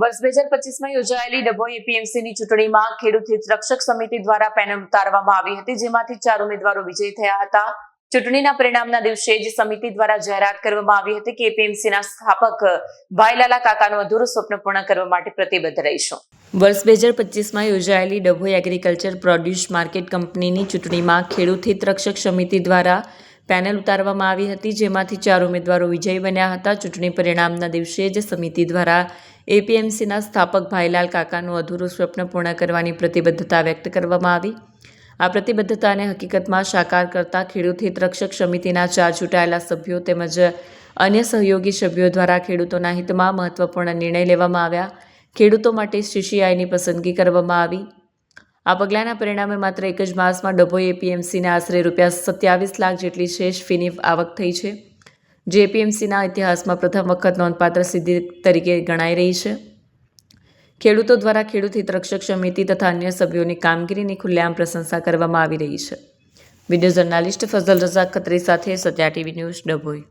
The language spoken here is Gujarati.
વર્ષ બે હજાર પચીસમાં યોજાયેલી ડભોઈ એપીએમસીની ચૂંટણીમાં ખેડૂત હિત રક્ષક સમિતિ દ્વારા પેનલ ઉતારવામાં આવી હતી, જેમાંથી ચાર ઉમેદવારો વિજયી થયા હતા. ચૂંટણીના પરિણામના દિવસે જ સમિતિ દ્વારા જાહેરાત કરવામાં આવી હતી કે એપીએમસીના સ્થાપક ભાઈલાલા કાકાનું અધૂરું સ્વપ્ન પૂર્ણ કરવા માટે પ્રતિબદ્ધ રહીશું. વર્ષ બે હજાર પચીસમાં યોજાયેલી ડભોઈ એગ્રીકલ્ચર પ્રોડ્યુસ માર્કેટ કંપનીની ચૂંટણીમાં ખેડૂત હિત રક્ષક સમિતિ દ્વારા પેનલ ઉતારવામાં આવી હતી, જેમાંથી ચાર ઉમેદવારો વિજયી બન્યા હતા. ચૂંટણી પરિણામના દિવસે જ સમિતિ દ્વારા એપીએમસીના સ્થાપક ભાઈલાલ કાકાનું અધૂરું સ્વપ્ન પૂર્ણ કરવાની પ્રતિબદ્ધતા વ્યક્ત કરવામાં આવી. આ પ્રતિબદ્ધતાને હકીકતમાં સાકાર કરતા ખેડૂત હિત રક્ષક સમિતિના ચાર ચૂંટાયેલા સભ્યો તેમજ અન્ય સહયોગી સભ્યો દ્વારા ખેડૂતોના હિતમાં મહત્વપૂર્ણ નિર્ણય લેવામાં આવ્યા. ખેડૂતો માટે સીસીઆઈની પસંદગી કરવામાં આવી. આ પગલાંના પરિણામે માત્ર એક જ માસમાં ડભોઈ એપીએમસીને આશરે રૂપિયા સત્યાવીસ લાખ જેટલી શેષ ફીની આવક થઈ છે. જે એપીએમસીના ઇતિહાસમાં પ્રથમ વખત નોંધપાત્ર સિદ્ધિ તરીકે ગણાઈ રહી છે. ખેડૂતો દ્વારા ખેડૂત હિતરક્ષક સમિતિ તથા અન્ય સભ્યોની કામગીરીની ખુલ્લેઆમ પ્રશંસા કરવામાં આવી રહી છે. વીડિયો જર્નાલિસ્ટ ફઝલ રઝાક ખત્રી સાથે સત્યા ટીવી ન્યૂઝ ડભોઈ.